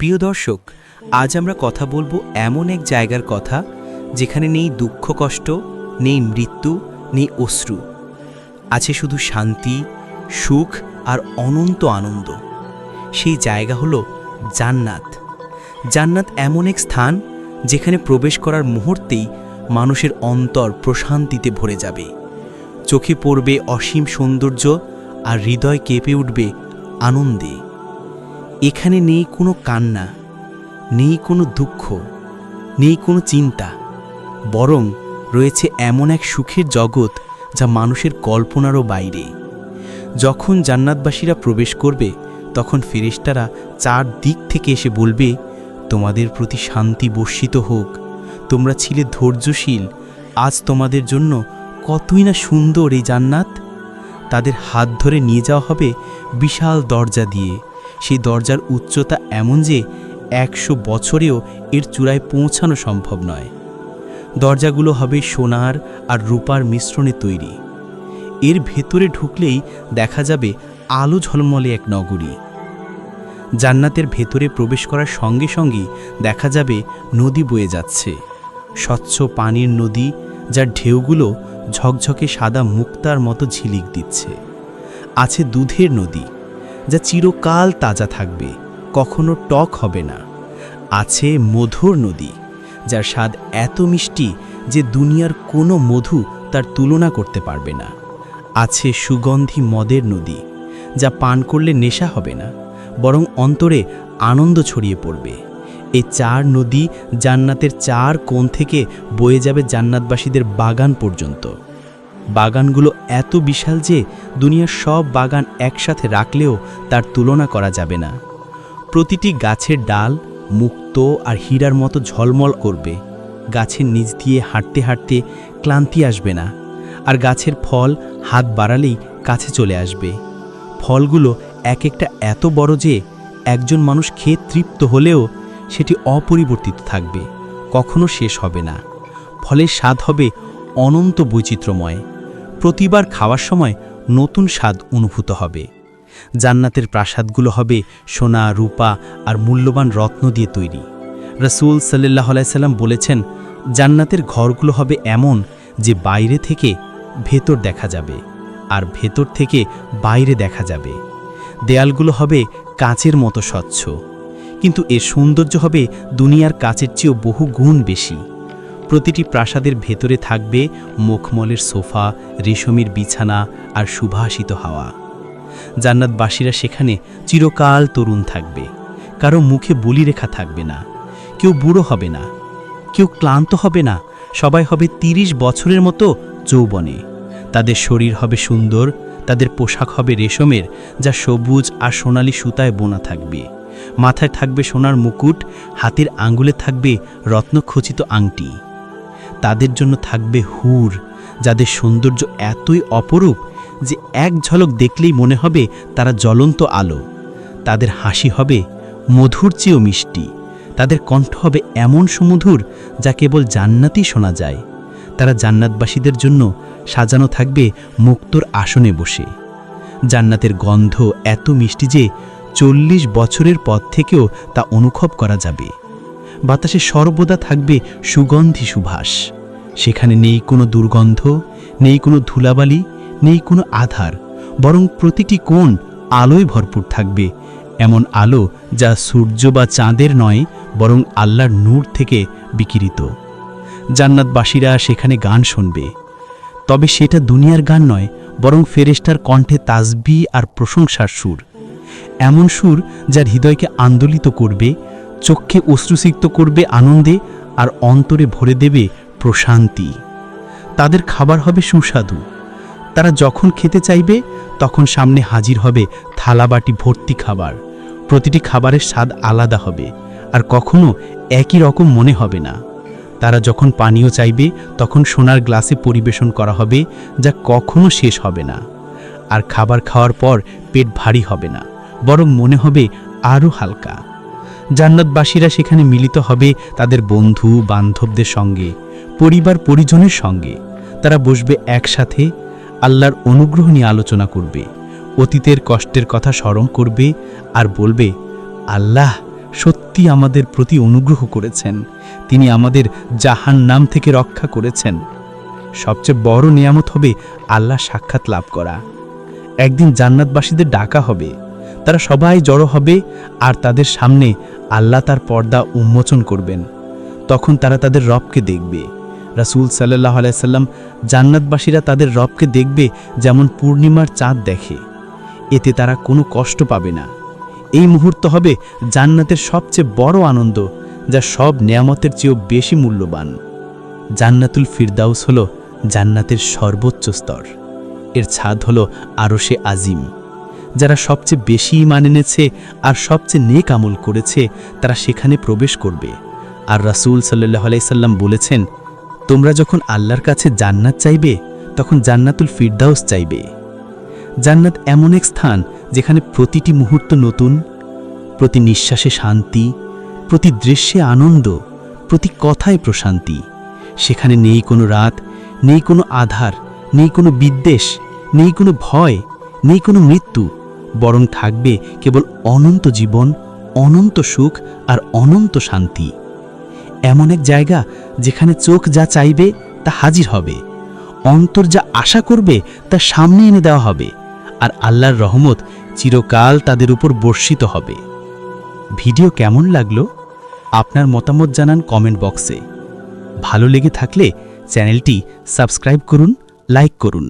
প্রিয় দর্শক, আজ আমরা কথা বলব এমন এক জায়গার কথা যেখানে নেই দুঃখ কষ্ট, নেই মৃত্যু, নেই অশ্রু। আছে শুধু শান্তি, সুখ আর অনন্ত আনন্দ। সেই জায়গা হলো জান্নাত। জান্নাত এমন এক স্থান যেখানে প্রবেশ করার মুহূর্তেই মানুষের অন্তর প্রশান্তিতে ভরে যাবে। চোখে পড়বে অসীম সৌন্দর্য আর হৃদয় কেঁপে উঠবে আনন্দে। এখানে নেই কোনো কান্না, নেই কোনো দুঃখ, নেই কোনো চিন্তা, বরং রয়েছে এমন এক সুখের জগৎ যা মানুষের কল্পনারও বাইরে। যখন জান্নাতবাসীরা প্রবেশ করবে, তখন ফেরেশতারা চার দিক থেকে এসে বলবে, তোমাদের প্রতি শান্তি বর্ষিত হোক। তোমরা ছিলে ধৈর্যশীল। আজ তোমাদের জন্য কতই না সুন্দর এই জান্নাত। তাদের হাত ধরে নিয়ে যাওয়া হবে বিশাল দরজা দিয়ে। সেই দরজার উচ্চতা এমন যে একশো বছরেও এর চূড়ায় পৌঁছানো সম্ভব নয়। দরজাগুলো হবে সোনার আর রূপার মিশ্রণে তৈরি। এর ভেতরে ঢুকলেই দেখা যাবে আলো ঝলমলে এক নগরী। জান্নাতের ভেতরে প্রবেশ করার সঙ্গে সঙ্গেই দেখা যাবে নদী বয়ে যাচ্ছে। স্বচ্ছ পানির নদী, যার ঢেউগুলো ঝকঝকে সাদা মুক্তার মতো ঝিলিক দিচ্ছে। আছে দুধের নদী। যা চিরকাল তাজা থাকবে, কখনো টক হবে না। আছে মধুর নদী, যার স্বাদ এত মিষ্টি যে দুনিয়ার কোনো মধু তার তুলনা করতে পারবে না। আছে সুগন্ধি মদের নদী, যা পান করলে নেশা হবে না, বরং অন্তরে আনন্দ ছড়িয়ে পড়বে। এই চার নদী জান্নাতের চার কোণ থেকে বয়ে যাবে জান্নাতবাসীদের বাগান পর্যন্ত। বাগানগুলো এত বিশাল যে দুনিয়ার সব বাগান একসাথে রাখলেও তার তুলনা করা যাবে না। প্রতিটি গাছের ডাল মুক্ত আর হীরার মতো ঝলমল করবে। গাছের নিচ দিয়ে হাঁটতে হাঁটতে ক্লান্তি আসবে না, আর গাছের ফল হাত বাড়ালেই কাছে চলে আসবে। ফলগুলো এক একটা এত বড় যে একজন মানুষ খেয়ে তৃপ্ত হলেও সেটি অপরিবর্তিত থাকবে, কখনো শেষ হবে না। ফলের স্বাদ হবে অনন্ত বৈচিত্র্যময়। প্রতিবার খাওয়ার সময় নতুন স্বাদ অনুভূত হবে। জান্নাতের প্রাসাদগুলো হবে সোনা, রূপা আর মূল্যবান রত্ন দিয়ে তৈরি। রসুল সাল্লাহ আলাইসাল্লাম বলেছেন, জান্নাতের ঘরগুলো হবে এমন যে বাইরে থেকে ভেতর দেখা যাবে আর ভেতর থেকে বাইরে দেখা যাবে। দেয়ালগুলো হবে কাঁচের মতো স্বচ্ছ। কিন্তু এর সৌন্দর্য হবে দুনিয়ার কাচের চেয়েও বহু গুণ বেশি। প্রতিটি প্রাসাদের ভেতরে থাকবে মুখমলের সোফা, রেশমির বিছানা আর সুভাষিত হাওয়া। জান্নাতবাসীরা সেখানে চিরকাল তরুণ থাকবে। কারও মুখে বলি রেখা থাকবে না। কেউ বুড়ো হবে না। কেউ ক্লান্ত হবে না। সবাই হবে তিরিশ বছরের মতো যৌবনে। তাদের শরীর হবে সুন্দর, তাদের পোশাক হবে রেশমের, যা সবুজ আর সোনালি সুতায় বোনা থাকবে। মাথায় থাকবে সোনার মুকুট, হাতের আঙ্গুলে থাকবে রত্নখচিত আংটি। তাদের জন্য থাকবে হুর, যাদের সৌন্দর্য এতই অপরূপ যে এক ঝলক দেখলেই মনে হবে তারা জ্বলন্ত আলো। তাদের হাসি হবে মধুর চেয়েও মিষ্টি। তাদের কণ্ঠ হবে এমন সুমধুর যা কেবল জান্নাতই শোনা যায়। তারা জান্নাতবাসীদের জন্য সাজানো থাকবে মুক্তর আসনে বসে। জান্নাতের গন্ধ এত মিষ্টি যে চল্লিশ বছরের পর থেকেও তা অনুভব করা যাবে। বাতাসে সর্বদা থাকবে সুগন্ধি সুভাষ। সেখানে নেই কোনো দুর্গন্ধ, নেই কোনো ধুলাবালি, নেই কোনো আধার, বরং প্রতিটি কোণ আলোয় ভরপুর থাকবে, এমন আলো যা সূর্য বা চাঁদের নয়, বরং আল্লাহর নূর থেকে বিকিরিত। জান্নাতবাসীরা সেখানে গান শুনবে। তবে সেটা দুনিয়ার গান নয়, বরং ফেরেস্টার কণ্ঠে তাজবি আর প্রশংসার সুর। এমন সুর যার হৃদয়কে আন্দোলিত করবে চোখকে অশ্রুসিক্ত করবে আনন্দে আর অন্তরে ভরে দেবে প্রশান্তি। তাদের খাবার হবে সুস্বাদু। তারা যখন খেতে চাইবে, তখন সামনে হাজির হবে থালাবাটি ভর্তি খাবার। প্রতিটি খাবারের স্বাদ আলাদা হবে, আর কখনো একই রকম মনে হবে না। তারা যখন পানীয় চাইবে, তখন সোনার গ্লাসে পরিবেশন করা হবে, যা কখনো শেষ হবে না। আর খাবার খাওয়ার পর পেট ভারী হবে না, বরং মনে হবে আরও হালকা। জান্নাতবাসীরা সেখানে মিলিত হবে তাদের বন্ধু, বান্ধবদের সঙ্গে, পরিবার পরিজনের সঙ্গে। তারা বসবে একসাথে, আল্লাহর অনুগ্রহ নিয়ে আলোচনা করবে, অতীতের কষ্টের কথা স্মরণ করবে আর বলবে, আল্লাহ সত্যি আমাদের প্রতি অনুগ্রহ করেছেন। তিনি আমাদের জাহান নাম থেকে রক্ষা করেছেন। সবচেয়ে বড় নিয়ামত হবে আল্লাহ সাক্ষাৎ লাভ করা। একদিন জান্নাতবাসীদের ডাকা হবে। তারা সবাই জড়ো হবে আর তাদের সামনে আল্লাহ তার পর্দা উন্মোচন করবেন। তখন তারা তাদের রবকে দেখবে। রাসুল সাল্লাহ আলাইসাল্লাম জান্নাতবাসীরা তাদের রবকে দেখবে যেমন পূর্ণিমার চাঁদ দেখে। এতে তারা কোনো কষ্ট পাবে না। এই মুহূর্ত হবে জান্নাতের সবচেয়ে বড় আনন্দ, যা সব নেয়ামতের চেয়েও বেশি মূল্যবান। জান্নাতুল ফিরদাউস হল জান্নাতের সর্বোচ্চ স্তর। এর ছাদ হল আরশে আজিম। যারা সবচেয়ে বেশি ইমান এনেছে আর সবচেয়ে নেক আমল করেছে, তারা সেখানে প্রবেশ করবে। আর রাসূল সাল্লাহ আলাইসাল্লাম বলেছেন, তোমরা যখন আল্লাহর কাছে জান্নাত চাইবে, তখন জান্নাতুল ফিরদাউস চাইবে। জান্নাত এমন এক স্থান যেখানে প্রতিটি মুহূর্ত নতুন, প্রতি নিঃশ্বাসে শান্তি, প্রতি দৃশ্যে আনন্দ, প্রতি কথায় প্রশান্তি। সেখানে নেই কোনো রাত, নেই কোনো আধার, নেই কোনো বিদ্বেষ, নেই কোনো ভয়, নেই কোনো মৃত্যু। বরং থাকবে কেবল অনন্ত জীবন, অনন্ত সুখ আর অনন্ত শান্তি। এমন এক জায়গা যেখানে চোখ যা চাইবে তা হাজির হবে, অন্তর যা আশা করবে তা সামনে এনে দেওয়া হবে, আর আল্লাহর রহমত চিরকাল তাদের উপর বর্ষিত হবে। ভিডিও কেমন লাগল? আপনার মতামত জানান কমেন্ট বক্সে। ভালো লেগে থাকলে চ্যানেলটি সাবস্ক্রাইব করুন, লাইক করুন।